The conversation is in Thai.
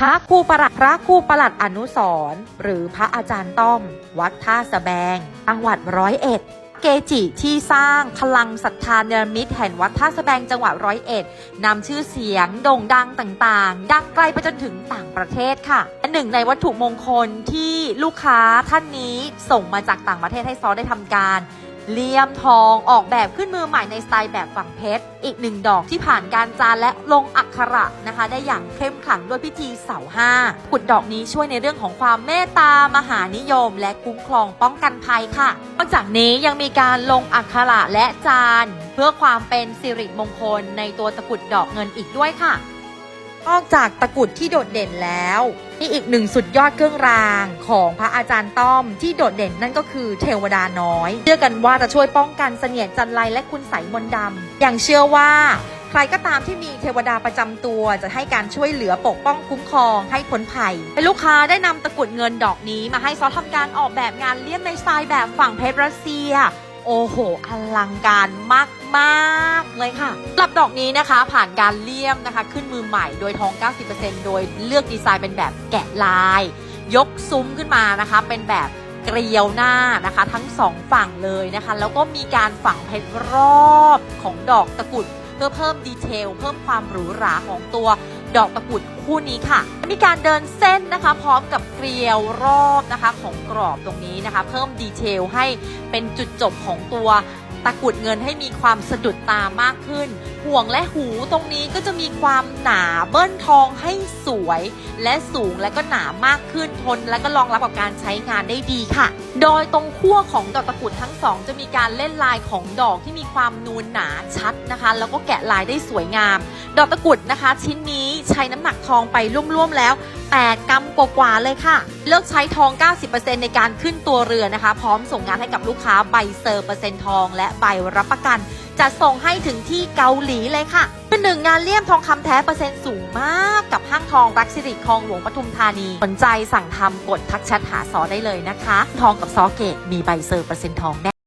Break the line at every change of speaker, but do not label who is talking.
พระครูประหลัดพระครูประหลัดอนุสรหรือพระอาจารย์ต้อม วัดท่าสะแบงจังหวัดร้อยเอ็ด เกจิที่สร้างพลังศรัทธาเนรมิตแห่งวัดท่าสะแบงจังหวัดร้อยเอ็ดนำชื่อเสียงโด่งดังต่างๆ ดังไกลไปจนถึงต่างประเทศค่ะและหนึ่งในวัตถุมงคลที่ลูกค้าท่านนี้ส่งมาจากต่างประเทศให้ซอได้ทำการ เลี่ยมทองออกแบบขึ้นมือใหม่ในสไตล์แบบฝั่งเพชร อีกหนึ่งดอกที่ผ่านการจานและลงอักขระนะคะ ได้อย่างเข้มขลังด้วยพิธีเสาห้ากุดดอกนี้ช่วยในเรื่องของความเมตตามหานิยม และคุ้มครองป้องกันภัยค่ะนอกจากนี้ยังมีการลงอักขระและจาน เพื่อความเป็นสิริมงคลในตัวตะกุดดอกเงินอีกด้วยค่ะ นอกจากตะกุดที่โดดเด่นแล้วนี่อีกหนึ่งสุดยอดเครื่องรางของพระอาจารย์ต้อมที่โดดเด่นนั่นก็คือเทวดาน้อย เชื่อกันว่าจะช่วยป้องกันเสนียดจันไรและคุณใสมนดำอย่างเชื่อว่าใครก็ตามที่มีเทวดาประจำตัวจะให้การช่วยเหลือปกป้องคุ้มครองให้พ้นภัยลูกค้าได้นำตะกุดเงินดอกนี้มาให้ซอสทำการออกแบบงานเลี่ยมในสไตล์แบบฝั่งเพชรรัสเซีย โอ้โหอลังการมากๆเลยค่ะสำหรับดอกนี้นะคะ ผ่านการเลี่ยมนะคะ ขึ้นมือใหม่โดยทอง 90%โดยเลือกดีไซน์เป็นแบบแกะลาย ยกซุ้มขึ้นมานะคะ เป็นแบบเกลียวหน้านะคะ ทั้งสองฝั่งเลยนะคะ แล้วก็มีการฝังเพชรรอบของดอกตะกุดเพื่อเพิ่มดีเทล เพิ่มความหรูหราของตัว ดอกตะกุดคู่นี้ค่ะ มีการเดินเส้นนะคะ พร้อมกับเกลียวรอบนะคะของกรอบตรงนี้นะคะ เพิ่มดีเทลให้เป็นจุดจบของตัว ตะกรุดเงินให้มีความสะดุดตามากขึ้น ห่วงและหูตรงนี้ก็จะมีความหนาเบิ้ลทองให้สวย และสูงและก็หนามากขึ้นทน และก็รองรับกับการใช้งานได้ดีค่ะ โดยตรงขั้วของดอกตะกรุดทั้งสองจะมีการเล่นลายของดอกที่มีความนูนหนาชัดนะคะ แล้วก็แกะลายได้สวยงาม ดอกตะกรุดนะคะ ชิ้นนี้ใช้น้ำหนักทองไปร่วมๆแล้ว8กรัมกว่าๆเลยค่ะ เลือกใช้ทอง 90%ในการขึ้นตัวเรือนะคะ พร้อมส่งงานให้กับลูกค้าใบเซอร์เปอร์เซ็นต์ทอง และใบรับประกัน จะส่งให้ถึงที่เกาหลีเลยค่ะเป็นหนึ่งงานเลี่ยมทองคำแท้เปอร์เซ็นต์สูงมากกับห้างทองรักสิริคลองหลวงปทุมธานี สนใจสั่งทำกดทักแชทหาซอได้เลยนะคะ ทองกับซอเกตมีใบเซอร์เปอร์เซ็นต์ทองแน่